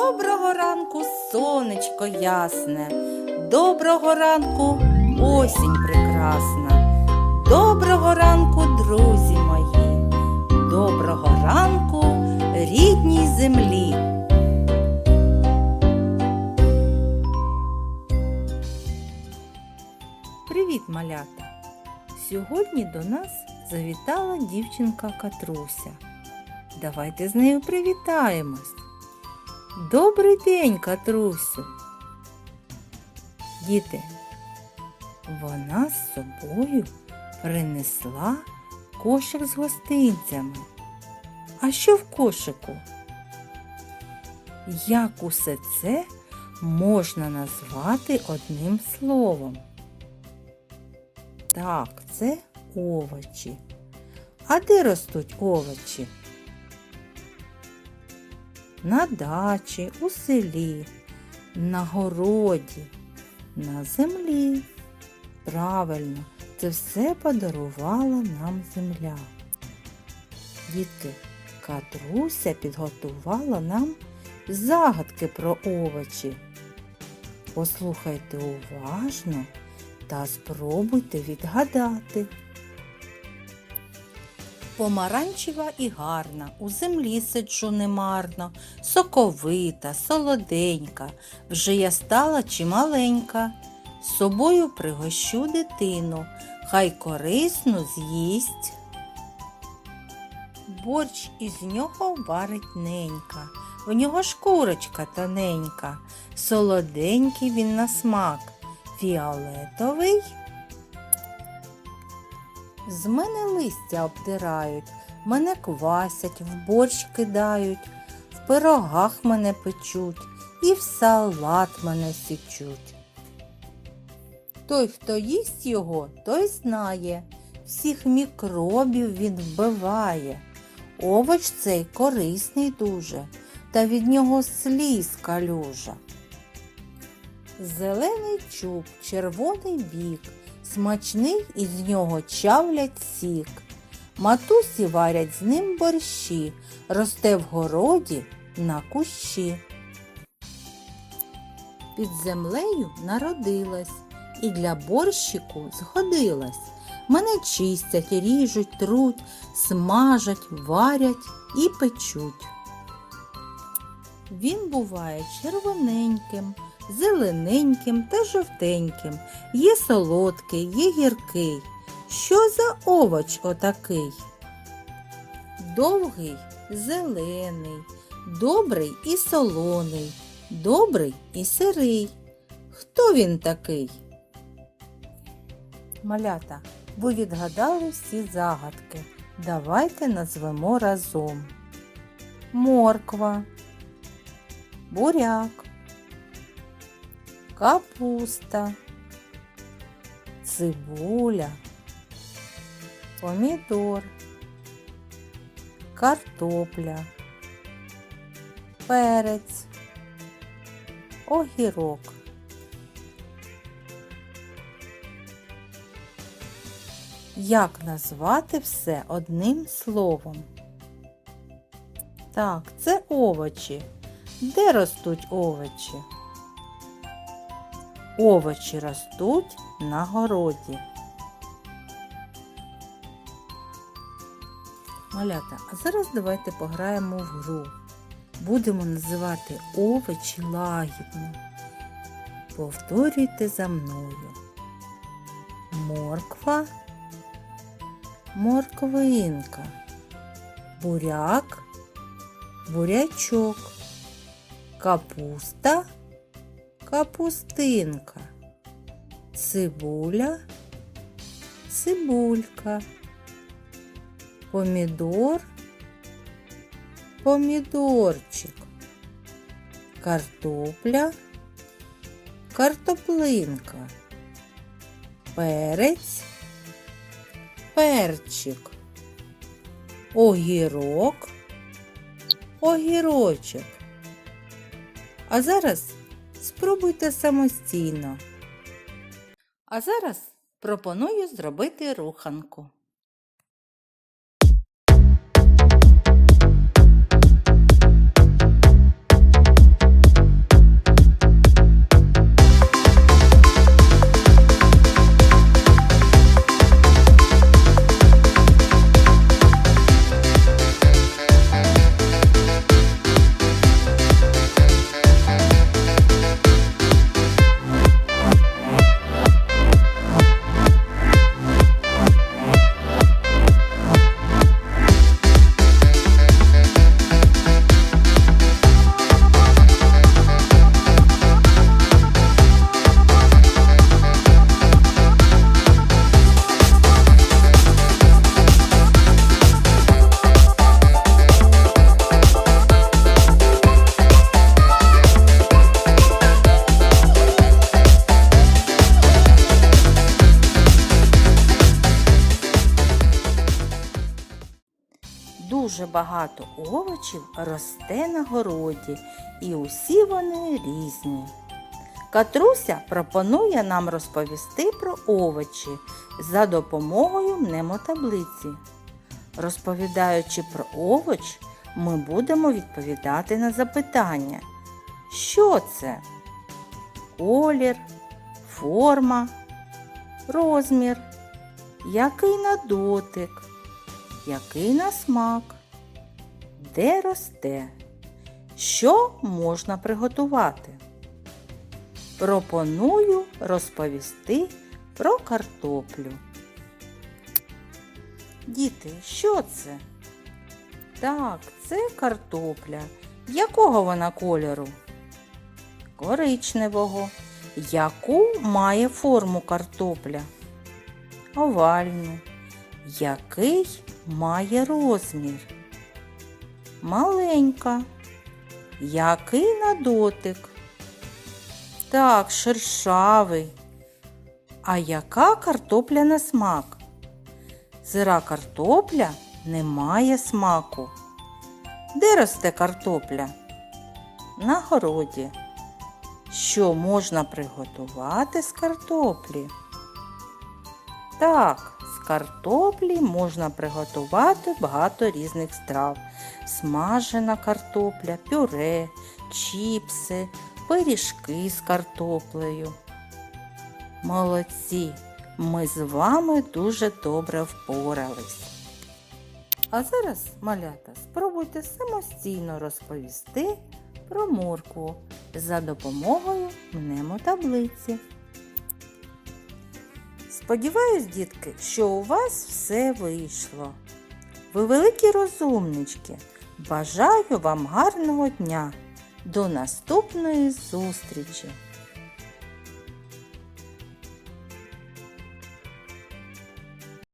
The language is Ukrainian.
Доброго ранку, сонечко ясне, доброго ранку, осінь прекрасна. Доброго ранку, друзі мої, доброго ранку, рідній землі. Привіт, малята! Сьогодні до нас завітала дівчинка Катруся. Давайте з нею привітаємось. Добрий день, Катрусю. Діти, вона з собою принесла кошик з гостинцями. А що в кошику? Як усе це можна назвати одним словом? Так, це овочі. А де ростуть овочі? На дачі, у селі, на городі, на землі. Правильно, це все подарувала нам земля. Дітки, Катруся підготувала нам загадки про овочі. Послухайте уважно та спробуйте відгадати. Помаранчева і гарна, у землі сиджу немарно, соковита, солоденька, вже я стала чималенька. З собою пригощу дитину, хай корисну з'їсть. Борщ із нього варить ненька, в нього шкурочка тоненька, солоденький він на смак, фіолетовий. З мене листя обдирають, мене квасять, в борщ кидають, в пирогах мене печуть і в салат мене січуть. Той, хто їсть його, той знає, всіх мікробів він вбиває. Овоч цей корисний дуже, та від нього сліз калюжа. Зелений чуб, червоний бік, смачний із нього чавлять сік. Матусі варять з ним борщі, росте в городі на кущі. Під землею народилась і для борщику згодилась. Мене чистять, ріжуть, труть, смажать, варять і печуть. Він буває червоненьким, зелененьким та жовтеньким. Є солодкий, є гіркий. Що за овоч отакий? Довгий, зелений, добрий і солоний, добрий і сирий. Хто він такий? Малята, ви відгадали всі загадки. Давайте назвемо разом. Морква, буряк, капуста, цибуля, помідор, картопля, перець, огірок. Як назвати все одним словом? Так, це овочі. Де ростуть овочі? Овочі ростуть на городі. Малята, а зараз давайте пограємо в гру. Будемо називати овочі лагідно. Повторюйте за мною. Морква, морквинка, буряк, бурячок, капуста, капустинка, цибуля, цибулька, помідор, помідорчик, картопля, картоплинка, перець, перчик, огірок, огірочок. А зараз спробуйте самостійно. А зараз пропоную зробити руханку. Дуже багато овочів росте на городі, і усі вони різні. Катруся пропонує нам розповісти про овочі за допомогою мнемотаблиці. Розповідаючи про овоч, ми будемо відповідати на запитання. Що це? Колір, форма, розмір, який на дотик, який на смак, де росте, що можна приготувати. Пропоную розповісти про картоплю. Діти, що це? Так, це картопля. Якого вона кольору? Коричневого. Яку має форму картопля? Овальну. Який має розмір? Маленька. Який на дотик? Так, шершавий. А яка картопля на смак? Сира картопля не має смаку. Де росте картопля? На городі. Що можна приготувати з картоплі? Так, картоплі можна приготувати багато різних страв. Смажена картопля, пюре, чіпси, пиріжки з картоплею. Молодці! Ми з вами дуже добре впорались. А зараз, малята, спробуйте самостійно розповісти про моркву за допомогою мнемотаблиці. Сподіваюсь, дітки, що у вас все вийшло. Ви великі розумнички. Бажаю вам гарного дня. До наступної зустрічі!